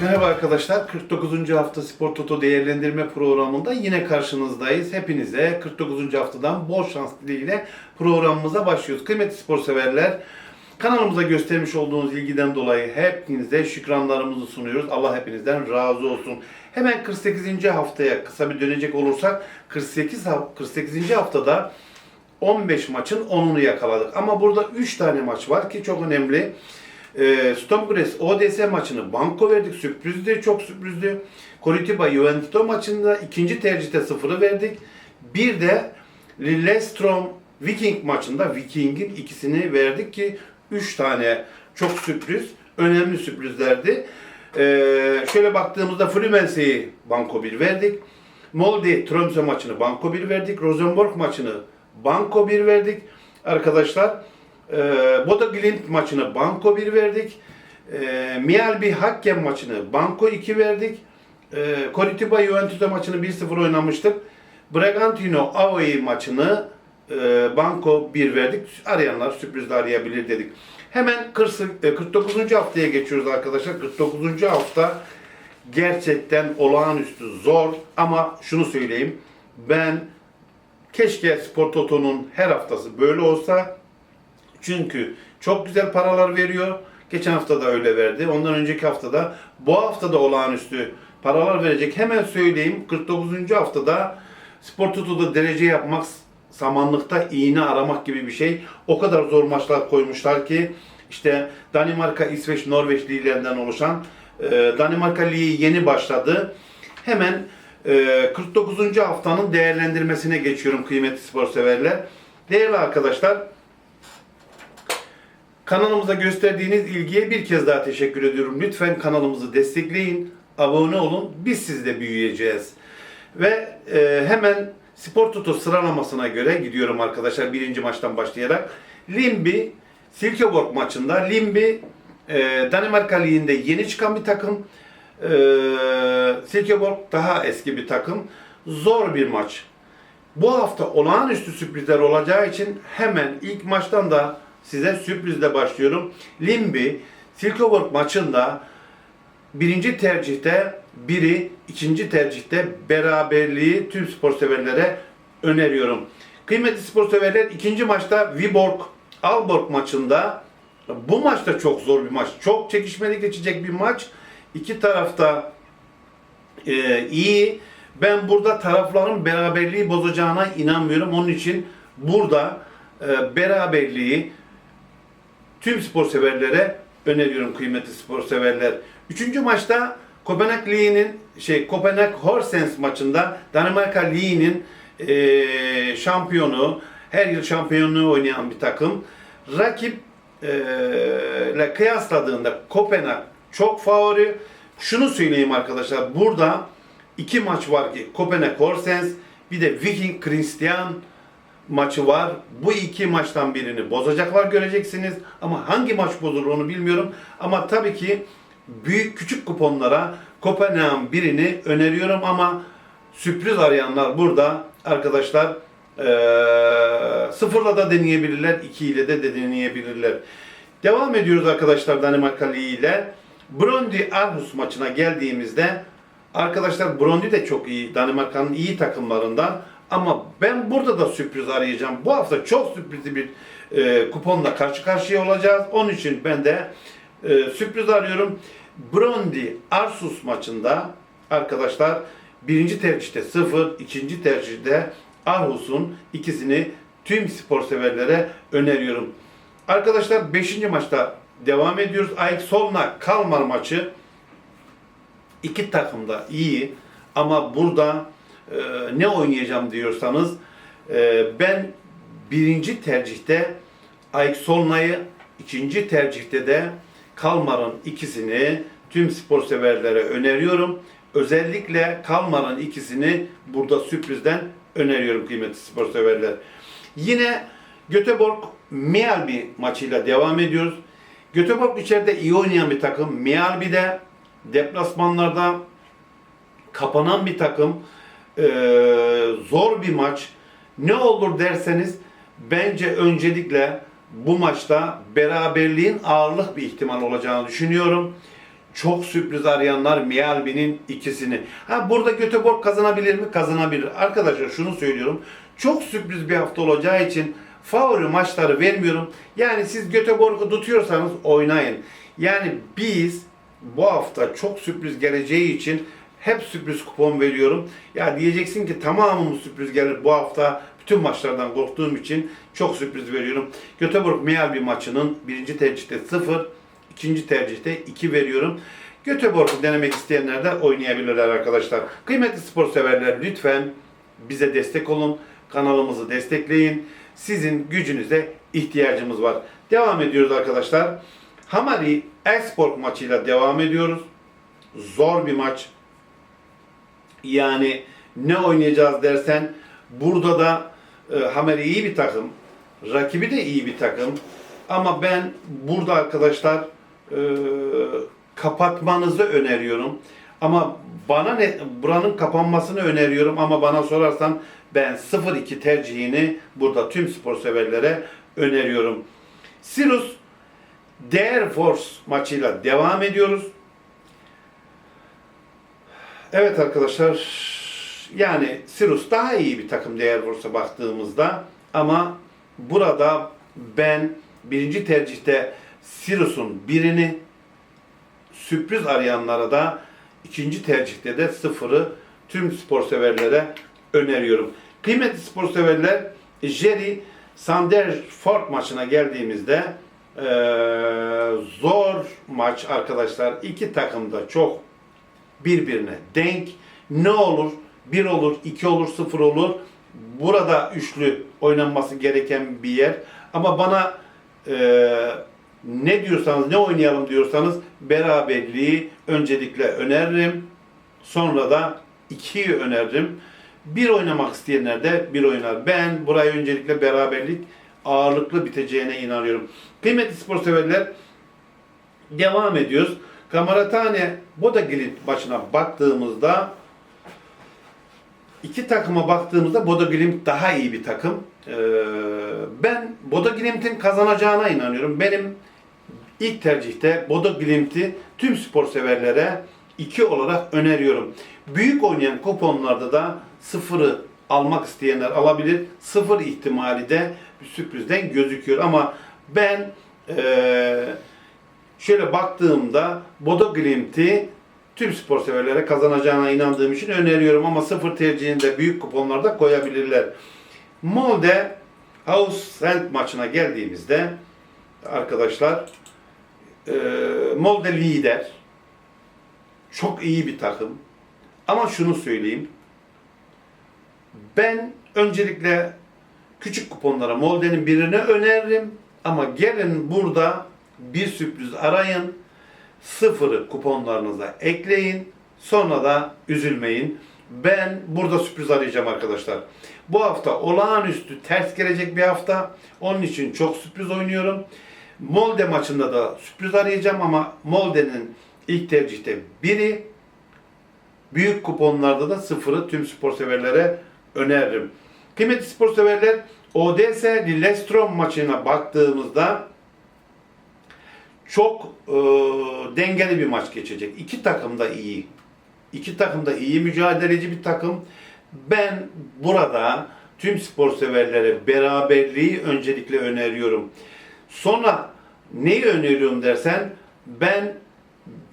Merhaba arkadaşlar. 49. hafta Spor Toto değerlendirme programında yine karşınızdayız. Hepinize 49. haftadan bol şans dileğiyle programımıza başlıyoruz. Kıymetli spor severler, kanalımıza göstermiş olduğunuz ilgiden dolayı hepinize şükranlarımızı sunuyoruz. Allah hepinizden razı olsun. Hemen 48. haftaya kısa bir dönecek olursak 48 ha- 48. haftada 15 maçın 10'unu yakaladık. Ama burada 3 tane maç var ki çok önemli. E, Stomgres ODS maçını banko verdik. Sürprizdi, çok sürprizdi. Coritiba Juventus maçında ikinci tercihte sıfırı verdik. Bir de Lillestrom Viking maçında Viking'in ikisini verdik ki 3 tane çok sürpriz, önemli sürprizlerdi. E, şöyle baktığımızda Fluminense'yi banko 1 verdik. Molde Tromsø maçını banko 1 verdik. Rosenborg maçını banko 1 verdik. Arkadaşlar e, Bodo Glimt maçını banko 1 verdik. E, Mjällby Hakken maçını banko 2 verdik. E, Coritiba Juventus maçını 1-0 oynamıştık. Bragantino Avoi maçını e, banko 1 verdik. Arayanlar sürprizle arayabilir dedik. Hemen 40, e, 49. haftaya geçiyoruz arkadaşlar. 49. hafta gerçekten olağanüstü zor ama şunu söyleyeyim. Ben keşke Spor Toto'nun her haftası böyle olsa. Çünkü çok güzel paralar veriyor. Geçen hafta da öyle verdi. Ondan önceki haftada bu hafta da olağanüstü paralar verecek. Hemen söyleyeyim 49. haftada Spor Toto'da derece yapmak samanlıkta iğne aramak gibi bir şey. O kadar zor maçlar koymuşlar ki işte Danimarka, İsveç, Norveç liglerinden oluşan e, Danimarka Ligi yeni başladı. Hemen e, 49. haftanın değerlendirmesine geçiyorum kıymetli spor severler. Değerli arkadaşlar, Kanalımıza gösterdiğiniz ilgiye bir kez daha teşekkür ediyorum. Lütfen kanalımızı destekleyin, abone olun. Biz sizle büyüyeceğiz. Ve e, hemen Spor Toto sıralamasına göre gidiyorum arkadaşlar birinci maçtan başlayarak. Limbi Silkeborg maçında Limbi e, Danimarka Ligi'nde yeni çıkan bir takım. E, Silkeborg daha eski bir takım. Zor bir maç. Bu hafta olağanüstü sürprizler olacağı için hemen ilk maçtan da size sürprizle başlıyorum. Limbi Silkeborg maçında birinci tercihte biri, ikinci tercihte beraberliği tüm spor severlere öneriyorum. Kıymetli spor severler ikinci maçta Viborg Alborg maçında bu maçta çok zor bir maç. Çok çekişmeli geçecek bir maç. İki tarafta e, iyi. Ben burada tarafların beraberliği bozacağına inanmıyorum. Onun için burada e, beraberliği tüm spor severlere öneriyorum kıymetli spor severler. Üçüncü maçta Kopenhag Ligi'nin şey Kopenhag Horsens maçında Danimarka Ligi'nin e, şampiyonu her yıl şampiyonluğu oynayan bir takım rakip e, ile kıyasladığında Kopenhag çok favori. Şunu söyleyeyim arkadaşlar burada iki maç var ki Kopenhag Horsens bir de Viking Christian maçı var. Bu iki maçtan birini bozacaklar göreceksiniz. Ama hangi maç bozulur onu bilmiyorum. Ama tabii ki büyük küçük kuponlara Kopenhag'ın birini öneriyorum ama sürpriz arayanlar burada arkadaşlar eee sıfırla da deneyebilirler, iki ile de deneyebilirler. Devam ediyoruz arkadaşlar Danimarka Ligi ile. Brøndby Aarhus maçına geldiğimizde arkadaşlar Brøndby de çok iyi. Danimarka'nın iyi takımlarından. Ama ben burada da sürpriz arayacağım. Bu hafta çok sürprizli bir e, kuponla karşı karşıya olacağız. Onun için ben de e, sürpriz arıyorum. Brøndby Arsus maçında arkadaşlar birinci tercihte 0, ikinci tercihte Aarhus'un ikisini tüm spor severlere öneriyorum. Arkadaşlar 5. maçta devam ediyoruz. Aik Solna Kalmar maçı iki takım da iyi ama burada e, ne oynayacağım diyorsanız e, ben birinci tercihte Aik Solna'yı ikinci tercihte de Kalmar'ın ikisini tüm spor severlere öneriyorum. Özellikle Kalmar'ın ikisini burada sürprizden öneriyorum kıymetli spor severler. Yine Göteborg Mjällby maçıyla devam ediyoruz. Göteborg içeride iyi oynayan bir takım. Mjällby de deplasmanlarda kapanan bir takım. Ee, zor bir maç. Ne olur derseniz bence öncelikle bu maçta beraberliğin ağırlık bir ihtimal olacağını düşünüyorum. çok sürpriz arayanlar Mialbi'nin ikisini. Ha burada Göteborg kazanabilir mi? Kazanabilir. Arkadaşlar şunu söylüyorum. Çok sürpriz bir hafta olacağı için favori maçları vermiyorum. Yani siz Göteborg'u tutuyorsanız oynayın. Yani biz bu hafta çok sürpriz geleceği için hep sürpriz kupon veriyorum. Ya diyeceksin ki tamamı mı sürpriz gelir bu hafta? Bütün maçlardan korktuğum için çok sürpriz veriyorum. Göteborg Miyalbi maçının birinci tercihte 0, ikinci tercihte 2 veriyorum. Göteborg'u denemek isteyenler de oynayabilirler arkadaşlar. Kıymetli spor severler lütfen bize destek olun. Kanalımızı destekleyin. Sizin gücünüze ihtiyacımız var. Devam ediyoruz arkadaşlar. Hamari Esport maçıyla devam ediyoruz. Zor bir maç. Yani ne oynayacağız dersen burada da e, Hameri iyi bir takım. Rakibi de iyi bir takım. Ama ben burada arkadaşlar e, kapatmanızı öneriyorum. Ama bana ne buranın kapanmasını öneriyorum ama bana sorarsan ben 0-2 tercihini burada tüm spor severlere öneriyorum. Sirus Dare Force maçıyla devam ediyoruz. Evet arkadaşlar yani Sirus daha iyi bir takım değer Force'a baktığımızda ama burada ben birinci tercihte Sirus'un birini sürpriz arayanlara da ikinci tercihte de sıfırı tüm spor severlere öneriyorum. Kıymetli spor severler Jerry Sanderford maçına geldiğimizde eee, zor maç arkadaşlar. İki takım da çok birbirine denk. Ne olur? Bir olur, iki olur, sıfır olur. Burada üçlü oynanması gereken bir yer. Ama bana eee, ne diyorsanız, ne oynayalım diyorsanız beraberliği öncelikle öneririm. Sonra da ikiyi öneririm. Bir oynamak isteyenler de bir oynar. Ben burayı öncelikle beraberlik ağırlıklı biteceğine inanıyorum. Kıymetli spor severler devam ediyoruz. Kamaratane Bodaglimt maçına baktığımızda iki takıma baktığımızda Bodaglimt daha iyi bir takım. Ee, ben Bodaglimt'in kazanacağına inanıyorum. Benim ilk tercihte Bodaglimt'i tüm spor severlere 2 olarak öneriyorum. Büyük oynayan kuponlarda da sıfırı almak isteyenler alabilir. Sıfır ihtimali de bir sürprizden gözüküyor. Ama ben eee şöyle baktığımda Bodo Glimt'i tüm spor severlere kazanacağına inandığım için öneriyorum ama sıfır tercihini de büyük kuponlarda koyabilirler. Molde House Sand maçına geldiğimizde arkadaşlar e, Molde lider. Çok iyi bir takım. Ama şunu söyleyeyim. Ben öncelikle küçük kuponlara Molde'nin birini öneririm. Ama gelin burada bir sürpriz arayın. Sıfırı kuponlarınıza ekleyin. Sonra da üzülmeyin. Ben burada sürpriz arayacağım arkadaşlar. Bu hafta olağanüstü ters gelecek bir hafta. Onun için çok sürpriz oynuyorum. Molde maçında da sürpriz arayacağım ama Molde'nin ilk tercihte biri büyük kuponlarda da sıfırı tüm spor severlere öneririm. Kıymetli spor severler ODS Lillestrom maçına baktığımızda çok e, dengeli bir maç geçecek. İki takım da iyi. İki takım da iyi mücadeleci bir takım. Ben burada tüm spor severlere beraberliği öncelikle öneriyorum. Sonra neyi öneriyorum dersen ben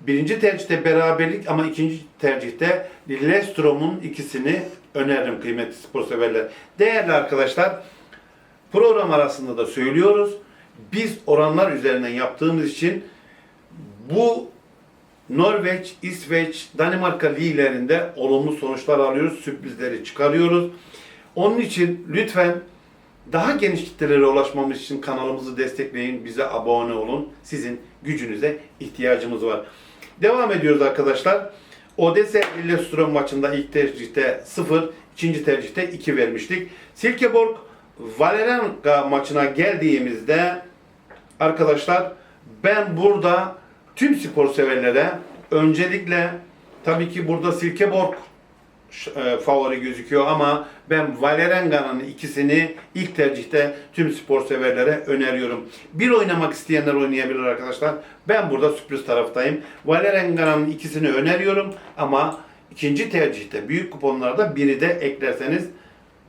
birinci tercihte beraberlik ama ikinci tercihte Lillestrom'un ikisini öneririm kıymetli spor severler. Değerli arkadaşlar program arasında da söylüyoruz. Biz oranlar üzerinden yaptığımız için bu Norveç, İsveç, Danimarka liglerinde olumlu sonuçlar alıyoruz, sürprizleri çıkarıyoruz. Onun için lütfen daha geniş kitlelere ulaşmamız için kanalımızı destekleyin, bize abone olun. Sizin gücünüze ihtiyacımız var. Devam ediyoruz arkadaşlar. Odessa Lillestrøm maçında ilk tercihte 0, ikinci tercihte 2 vermiştik. Silkeborg Valerenga maçına geldiğimizde arkadaşlar ben burada tüm spor severlere öncelikle tabii ki burada Silkeborg e, favori gözüküyor ama ben Valerenga'nın ikisini ilk tercihte tüm spor severlere öneriyorum. Bir oynamak isteyenler oynayabilir arkadaşlar. Ben burada sürpriz taraftayım. Valerenga'nın ikisini öneriyorum ama ikinci tercihte büyük kuponlarda biri de eklerseniz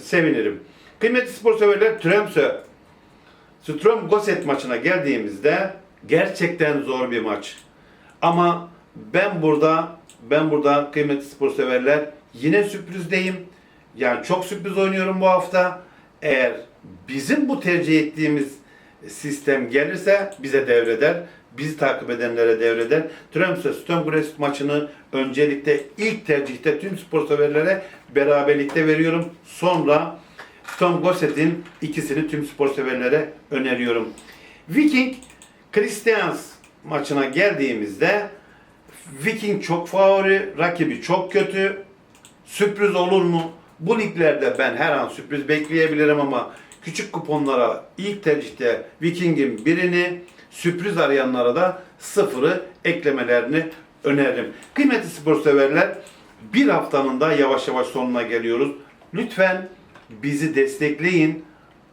sevinirim. Kıymetli spor severler Tromsø Strom Gosset maçına geldiğimizde gerçekten zor bir maç. Ama ben burada ben burada kıymetli spor severler yine sürprizdeyim. Yani çok sürpriz oynuyorum bu hafta. Eğer bizim bu tercih ettiğimiz sistem gelirse bize devreder. Bizi takip edenlere devreder. Tromsø Sturmgres maçını öncelikle ilk tercihte tüm spor severlere beraberlikte veriyorum. Sonra Tom Gosset'in ikisini tüm spor severlere öneriyorum. Viking Christians maçına geldiğimizde Viking çok favori, rakibi çok kötü. Sürpriz olur mu? Bu liglerde ben her an sürpriz bekleyebilirim ama küçük kuponlara ilk tercihte Viking'in birini, sürpriz arayanlara da sıfırı eklemelerini öneririm. Kıymetli spor severler, bir haftanın da yavaş yavaş sonuna geliyoruz. Lütfen bizi destekleyin,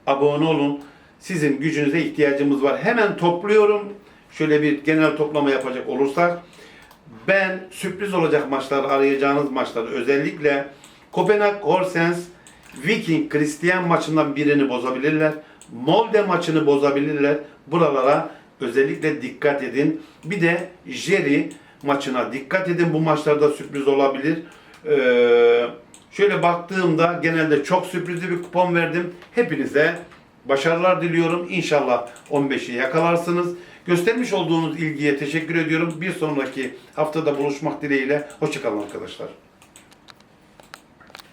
abone olun. Sizin gücünüze ihtiyacımız var. Hemen topluyorum. Şöyle bir genel toplama yapacak olursak ben sürpriz olacak maçlar arayacağınız maçları özellikle Kopenhag Horsens Viking Christian maçından birini bozabilirler. Molde maçını bozabilirler. Buralara özellikle dikkat edin. Bir de Jerry maçına dikkat edin. Bu maçlarda sürpriz olabilir. Ee, şöyle baktığımda genelde çok sürprizli bir kupon verdim. Hepinize başarılar diliyorum. İnşallah 15'i yakalarsınız. Göstermiş olduğunuz ilgiye teşekkür ediyorum. Bir sonraki haftada buluşmak dileğiyle. Hoşçakalın arkadaşlar.